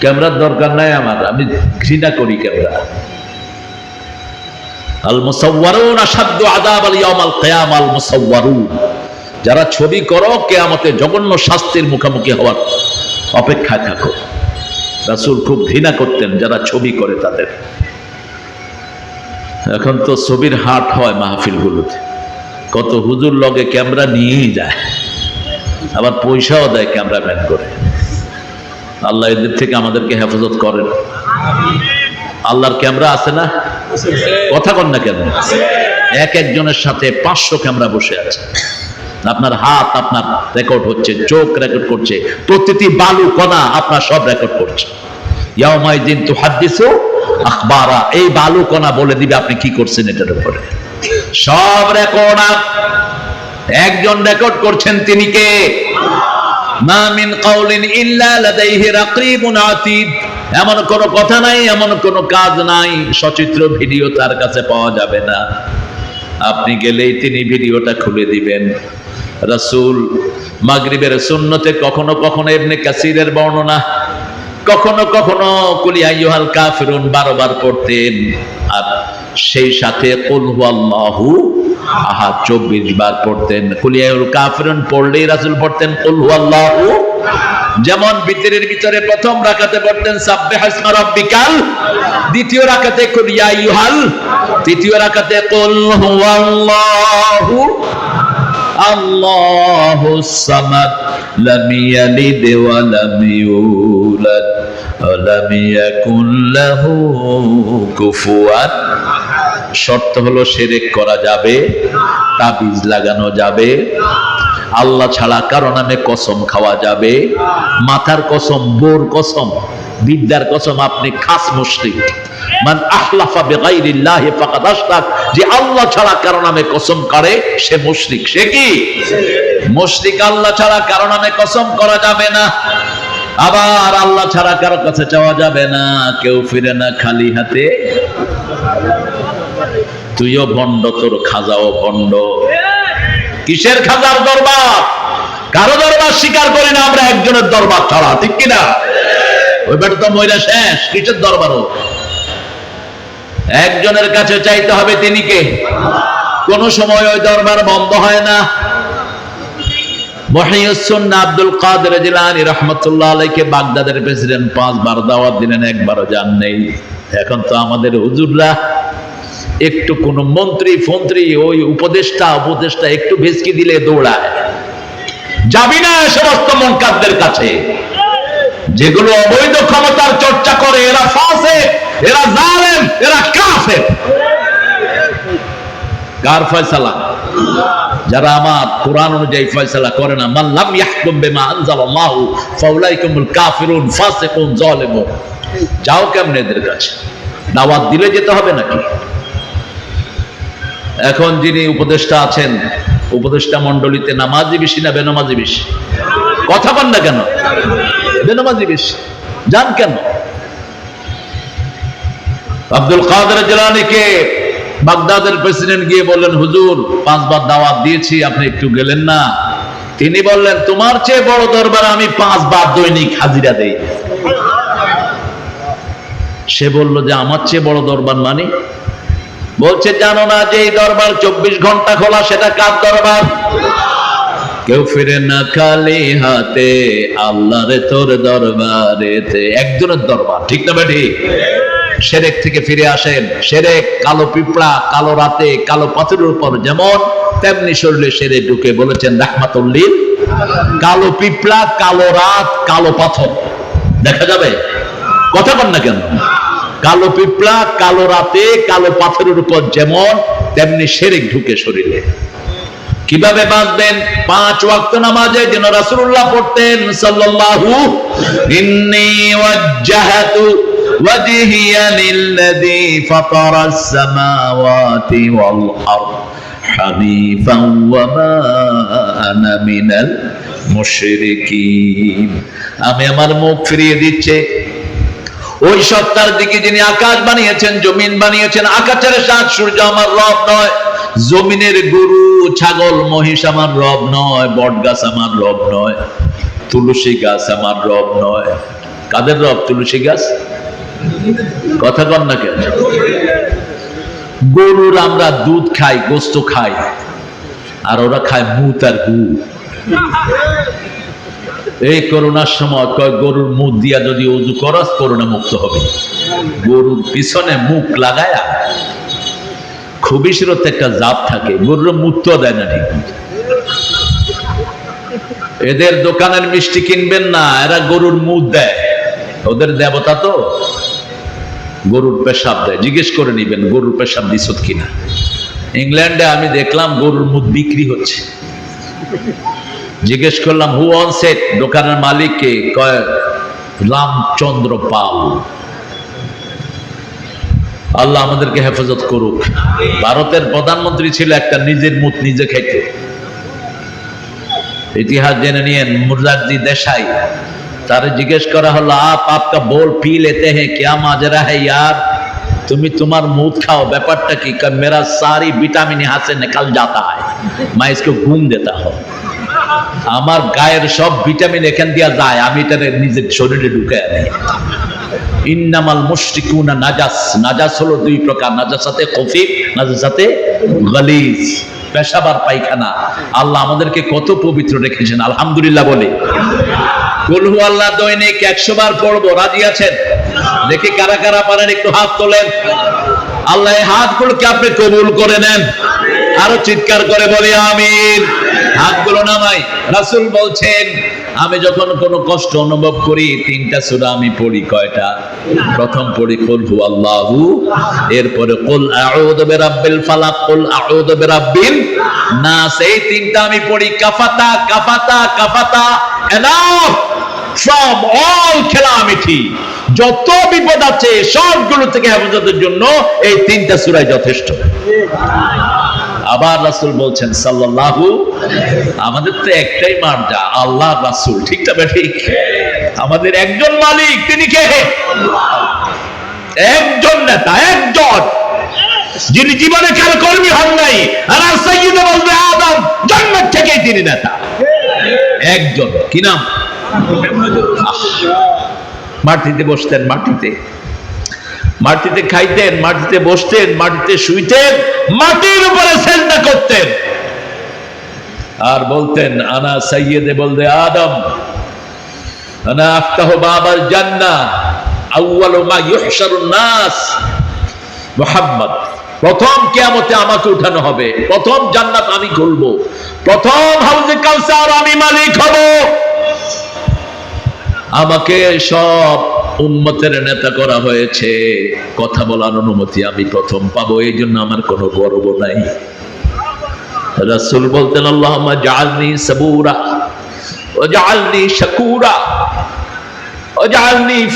ক্যামেরার দরকার নাই আমার, আমি ঘৃণা করি ক্যামেরা। যারা ছবি করো, কেয়ামতে জঘন্য শাস্তির মুখোমুখি হওয়ার অপেক্ষায় থাকো। রাসূল খুব ঘৃণা করতেন যারা ছবি করে তাদের। এখন তো ছবির হাট হয় মাহফিলগুলোতে। কত হুজুর লগে ক্যামেরা নিয়েই যায়, আবার পয়সাও দেয় ক্যামেরাম্যান করে। আল্লাহ এদের থেকে আমাদেরকে হেফাজত করেন। আল্লাহর ক্যামেরা আছে না? কথা কন না কেন? এক একজনের সাথে পাঁচশো ক্যামেরা বসে আছে। আপনার হাত, আপনার রেকর্ড হচ্ছে, চোখ রেকর্ড করছে, প্রতিটি বালু, কণা আপনার সব রেকর্ড করছে। ইয়াউমাইদিন তু হাদিসু আখবারা, এই বালু, কণা বলে দিবে আপনি কি করছেন এটার উপরে। সব রেকর্ড একজন রেকর্ড করছেন তিনি কে? মা মিন কাউলিন ইল্লা লাদাইহি রাকিবুন আতীদ এমন কোনো কথা নাই, এমন কোনো কাজ নাই, সচিত্র ভিডিও তার কাছে পাওয়া যাবে না। আপনি গেলেই তিনি ভিডিওটা খুলে দিবেন। রাসূল মাগরিবের সুন্নতে কখনো কখনো ইবনে কাসিরের বর্ণনা, কখনো কখনো কুলি আইয়ুহাল কাফিরুন বারবার পড়তেন। আর সেই সাথে কুল হুয়াল্লাহু আহাদ চব্বিশ বার পড়তেন। কুলিয়াউল কাফিরুন পড়লেই রাসূল পড়তেন, কুল হুয়াল্লাহু। যেমন বিতরের ভিতরে প্রথম রাকাতে পড়তেন, সাব্বিহ ইসমা রাব্বিকাল। দ্বিতীয় রাকাতে কুল ইয়া তৃতীয় রাকাতে কুল হুয়াল্লাহু। আল্লাহু সামাদ, লাম ইয়ালিদ ওয়া লাম ইউলাদ, ওয়া লাম ইয়াকুল লাহু কুফুয়ান। শর্ত হলো সেরেক করা যাবে, তাবিজ লাগানো যাবে, আল্লাহ ছাড়া কারও নামে কসম খাওয়া যাবে, মাথার কসম, বোর কসম, বিদ্যার কসম আপনি খাস মুশরিক। মান আহলাফা আল্লাহ ছাড়া কারও নামে কসম করা যাবে না। আবার আল্লাহ ছাড়া কারও কাছে চাওয়া যাবে না, কেউ ফিরে না খালি হাতে। তুইও ভণ্ড তোর খাজাও ভণ্ড কিসের খাজার দরবার? কারও দরবার স্বীকার করি না, আমরা একজনের দরবার ছাড়া, ঠিক কিনা? ওই বেটা তো মহিলা শেষ, কিসের দরবারও একজনের কাছে চাইতে হবে তিনি কে? কোন সময় ওই দরবার বন্ধ হয় না। আব্দুল আলাইকে বাগদাদের প্রেসিডেন্ট দিলেন যান নেই। এখন তো আমাদের একটু কোন মন্ত্রী, ফন্ত্রী, ওই উপদেষ্টা উপদেষ্টা একটু ভেসকি দিলে দৌড়ায়। যাবি না সমস্ত মনকারদের কাছে। যেগুলো অবৈধ ক্ষমতার চর্চা করে, এরা ফাসে এরা জালেম, এরা কার ফয়সালা? যারা আমার কোরআন অনুযায়ী ফয়সালা করে না মাল্লাম ইয়াহকুম বিমা ফাউলাইকুমুল কাফিরুন, ফাসিকুন যাও কাছে? দাওয়াত দিলে যেতে হবে নাকি? এখন যিনি উপদেষ্টা আছেন, উপদেষ্টা মণ্ডলীতে নামাজি বেশি না বেনামাজি বেশি? কথা বল না কেন? বেনামাজি বেশি। যান কেন? আব্দুল কাদের জেলানিকে বাগদাদের প্রেসিডেন্ট গিয়ে বললেন, হুজুর, পাঁচবার দাওয়াত দিয়েছি, আপনি একটু গেলেন না? তিনি বললেন, তোমার চেয়ে বড় দরবার আমি পাঁচবার দৈনিক হাজিরা দেই। সে বলল যে, আমার চেয়ে বড় দরবার মানে? বলছে, জানো না যে এই দরবার চব্বিশ ঘণ্টা খোলা, সেটা কার দরবার? কেউ ফিরে না খালি হাতে, আল্লাহরে তোর দরবারেতে, একজনের দরবার, ঠিক না বেটি? সেরেক থেকে ফিরে আসেন। সেরেক, কালো পিঁপড়া, কালো রাতে, কালো পাথরের উপর যেমন, তেমনি শরীরে সেরে ঢুকে বলেছেন রাহমাতুল্লিল কালো পিঁপড়া, কালো রাত, কালো পাথর। দেখা যাবে? কথা বল না কেন? কালো পিঁপড়া, কালো রাতে, কালো পাথরের উপর যেমন, তেমনি সেরেক ঢুকে শরীরে। কীভাবে বাঁচবেন পাঁচ ওয়াক্ত নামাজে যেন রাসূলুল্লাহ পড়তেন, সাল্লাল্লাহু ইন্নী ওয়াজ্জাহাতু ফাতারাস সামাওয়াতি ওয়াল আরদ হানিফান ওয়া মা আনা মিনাল মুশরিকিন আমি আমার মুখ ফিরিয়ে দিচ্ছে। ওই সত্তার দিকে যিনি আকাশ বানিয়েছেন, জমিন বানিয়েছেন, আকাশের সাত সূর্য আমার রব নয়, জমিনের গরু, ছাগল, মহিষ আমার রব নয় বট গাছ আমার রব নয়, তুলসী গাছ আমার রব নয়। কাদের রব? তুলসী গাছ? কথা কন না কেন? গরুর আমরা দুধ খাই, গোস্ত খাই, আর ওরা খায় মুত আর গু। এই করোনার সময় কয়, গরুর মুখ দিয়া যদি উজু করস, করোনা মুক্ত হবে। গরুর পিছনে মুখ লাগায়া খুবই সিরত একটা জাত থাকে, গরুর মুক্ত দেয় না ঠিক এদের দোকানের মিষ্টি কিনবেন না, এরা গরুর মুখ দেয়। ওদের দেবতা তো গরুর পেশাব দেয়। জিজ্ঞেস করে নিবেন, গরুর পেশাব দিছত কিনা? ইংল্যান্ডে আমি দেখলাম গরুর মুখ বিক্রি হচ্ছে। জিজ্ঞেস করলাম হু অন সেট দোকানের মালিককে কয়, রামচন্দ্র পাল। আল্লাহ আমাদেরকে হেফাজত করুক। ভারতের প্রধানমন্ত্রী ছিল একটা নিজের মুখ নিজে খাইতে। ইতিহাস জেনে নিয়েন, মুরারজি দেশাই তার জিজ্ঞেস করা হলো, আপ আপকা বোল পি লেতে হ্যাঁ ক্যা মাজরা হ্যাঁ ইয়ার? তুমি তোমার মুখ খাও। ব্যাপারটা কি? মেরা সারি ভিটামিন হাত সে নিকাল যাতা হয় মা ইসকো ঘুম দেতা হো। আমার গায়ের সব ভিটামিন এখান দিয়া যায়। আমি এটা নিজের শরীরে ঢুকে আনি ইন্নামাল মুশরিকুনা নাজাস। নাজাস হলো দুই প্রকার। নাজাসাতে কফিফ সাথে গালিজ। পেশাবার পায়খানা। আল্লাহ আমাদেরকে কত পবিত্র রেখেছেন। আলহামদুলিল্লাহ বলে। দৈনিক একশো বার পড়ব, রাজি আছেন? দেখি কারা কারা পারেন, একটু হাত তোলেন। আল্লাহ আপনি কবুল করে নেন। আরও চিৎকার করে বলি হাতগুলো নামাই। রাসূল বলছেন, আমি যখন কোনো কষ্ট অনুভব করি, তিনটা সূরা আমি পড়ি, কয়টা? প্রথম পড়ি, কুল হু আল্লাহু, এরপরে কুল আউযু বিরাব্বিল ফালাক, কুল আউযু বিরাব্বিন নাস। এই তিনটা আমি পড়ি, কাফাতা কাফাতা কাফাতা। এনাফ ফ্রম অল calamity যত বিপদ আছে সবগুলো থেকে হেফাজতের জন্য এই তিনটা সূরাই যথেষ্ট। আবার রাসূল বলছেন আমাদের তো একটাই মার্জা আল্লাহ রাসূল। ঠিক না ঠিক? আমাদের একজন মালিক, তিনি কে? একজন নেতা, একজন। যিনি জীবনে কাল কর্মী হন নাই, আর আদম, জন্মের থেকেই তিনি নেতা। একজন কি নাম? মাটিতে বসতেন, মাটিতে। মাটিতে খাইতেন, মাটিতে বসতেন, মাটিতে শুইতেন, মাটির উপরে সেজদা করতেন। আর বলতেন, আনা সাইয়েদে বলতে আদম, আনা আফতাহ বাবার জান্না আউয়াল মা ইউহশারুন নাস, মুহাম্মদ। প্রথম কেয়ামতে আমাকে উঠানো হবে। প্রথম জান্নাত আমি খুলবো। প্রথম হাউজে কাউসার আমি মালিক হব। আমাকে সব উম্মতের নেতা করা হয়েছে। কথা বলার অনুমতি আমি প্রথম পাবো এই জন্য আমার কোনো গর্ব নাই। রাসূল বলতেন আল্লাহ জাআলনি সাবুরা ওয়া জাআলনি শাকুরা।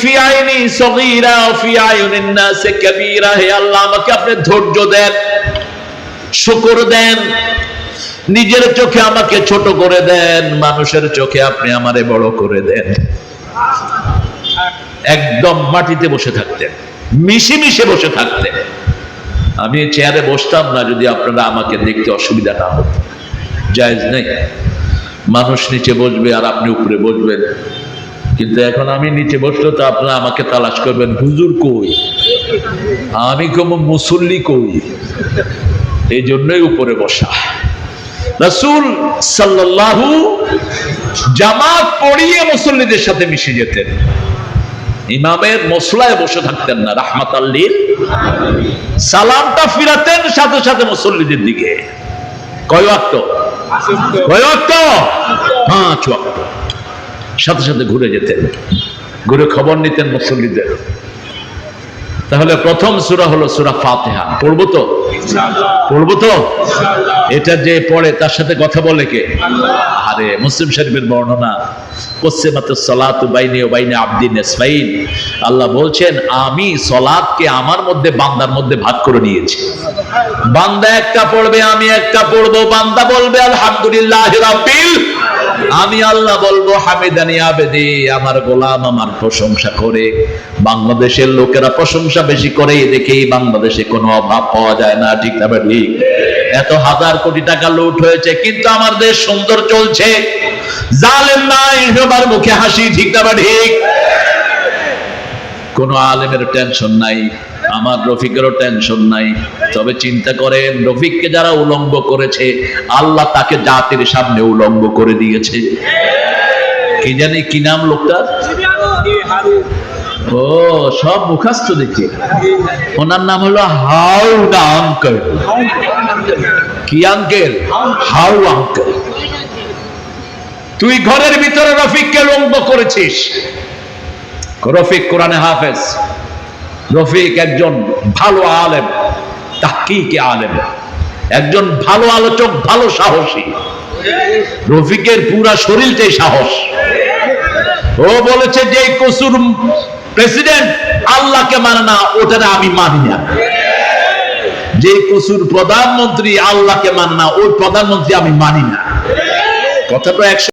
ফি আইনি সগীরা ওয়া ফি আয়ুনিন নাস কাবীরা। হে আল্লাহ, আমাকে আপনি ধৈর্য দেন, শুকর দেন, নিজের চোখে আমাকে ছোট করে দেন, মানুষের চোখে আপনি আমারে বড় করে দেন। একদম মাটিতে বসে থাকতেন, মিশে মিশে বসে থাকতেন। আমি চেয়ারে বসতাম না যদি আপনারা আমাকে দেখতে অসুবিধা না হতো। জায়জ নেই। মানুষ নিচে বসবে আর আপনি উপরে বসবেন। কিন্তু এখন আমি নিচে বসলে তো আপনারা আমাকে তালাশ করবেন হুজুর কই? আমি কোনো মুসল্লি কই? এই জন্যই উপরে বসা। রাসূল সাল্লাল্লাহু জামাত পড়িয়ে মুসল্লিদের সাথে মিশে যেতেন। ইমামের মসলায় বসে থাকতেন না রাহমাত আল্লিল সালামটা ফিরাতেন সাথে সাথে মুসল্লিদের দিকে। কয় ওয়াক্ত? কয় ওয়াক্ত? পাঁচ ওয়াক্ত। সাথে সাথে ঘুরে যেতেন। ঘুরে খবর নিতেন মুসল্লিদের তাহলে প্রথম সূরা হলো সূরা ফাতিহা। পড়ব তো? পড়ব তো? এটা যে পড়ে, তার সাথে কথা বলে কে? আরে, মুসলিম শরীফের বর্ণনা আল্লাহ বলছেন, আমি সলাদকে আমার মধ্যে, বান্দার মধ্যে ভাগ করে নিয়েছি। বান্দা একটা পড়বে, আমি একটা পড়ব, বান্দা বলবে, আলহামদুলিল্লাহ আমি আল্লাহ বলব হামিদানি আবেদি আমার গোলাম আমার প্রশংসা করে। বাংলাদেশের লোকেরা প্রশংসা বেশি করে দেখেই বাংলাদেশে কোনো অভাব পাওয়া যায় না, ঠিক না ঠিক এত হাজার কোটি টাকা লুট হয়েছে, কিন্তু আমার দেশ সুন্দর চলছে। জালেম নাই সবার মুখে হাসি, ঠিক না ঠিক কোনো আলেমের টেনশন নাই, আমার রফিকেরও টেনশন নাই। তবে চিন্তা করেন, রফিককে যারা উলঙ্গ করেছে, আল্লাহ তাকে জাতির সামনে উলঙ্গ করে দিয়েছে। কি জানি কি নাম লোকটার? ও, সব মুখাস্ত দেখি। ওনার নাম হলো হাউডা আঙ্কেল। কি আঙ্কেল? হাউ আঙ্কেল। তুই ঘরের ভিতরে রফিককে লম্ব করেছিস। রফিক কোরআনে হাফেজ। রফিক একজন ভালো আলেম, তাহকিকে আলেম। একজন ভালো আলোচক, ভালো সাহসী। রফিকের পুরা শরীরটাই সাহস। ও বলেছে যে কসুর প্রেসিডেন্ট আল্লাহকে মানে না ওটা আমি মানি না। যে কসুর প্রধানমন্ত্রী আল্লাহকে মানে না, ওই প্রধানমন্ত্রী আমি মানি না। কথাটা একশো